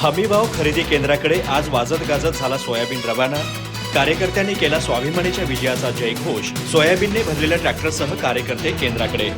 हमीभाव खरेदी केंद्राकडे आज वाजत गाजत झाला सोयाबीन रवाना. कार्यकर्त्यांनी केला स्वाभिमानीच्या विजयाचा जयघोष. सोयाबीनने भरलेल्या ट्रॅक्टरसह कार्यकर्ते केंद्राकडे.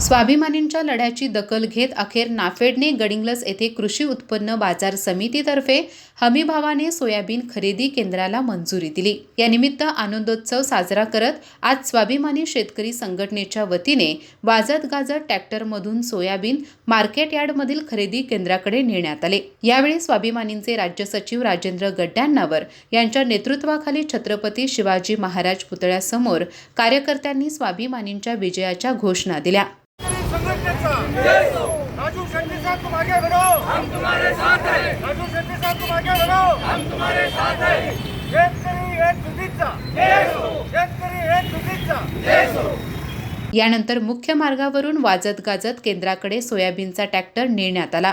स्वाभिमानींच्या लढ्याची दखल घेत अखेर नाफेडने गडिंग्लस येथे कृषी उत्पन्न बाजार समितीतर्फे हमीभावाने सोयाबीन खरेदी केंद्राला मंजुरी दिली. यानिमित्त आनंदोत्सव साजरा करत आज स्वाभिमानी शेतकरी संघटनेच्या वतीने वाजत गाजत ट्रॅक्टरमधून सोयाबीन मार्केट यार्डमधील खरेदी केंद्राकडे नेण्यात आले. यावेळी स्वाभिमानींचे राज्य सचिव राजेंद्र गड्ड्यांनावर यांच्या नेतृत्वाखाली छत्रपती शिवाजी महाराज पुतळ्यासमोर कार्यकर्त्यांनी स्वाभिमानींच्या विजयाच्या घोषणा दिल्या. संघटनेचा. राजू शेट्टी साहब तुम आगे बढ़ो हम तुम्हारे साथ हैं। राजू शेट्टी साहब तुम आगे बढ़ो हम तुम्हारे साथ हैं। शेतकरी एक तुझीचा शेतकरी एक तुझीचा यानंतर मुख्य मार्गावरून वाजत गाजत केंद्राकडे सोयाबीनचा ट्रॅक्टर नेण्यात आला.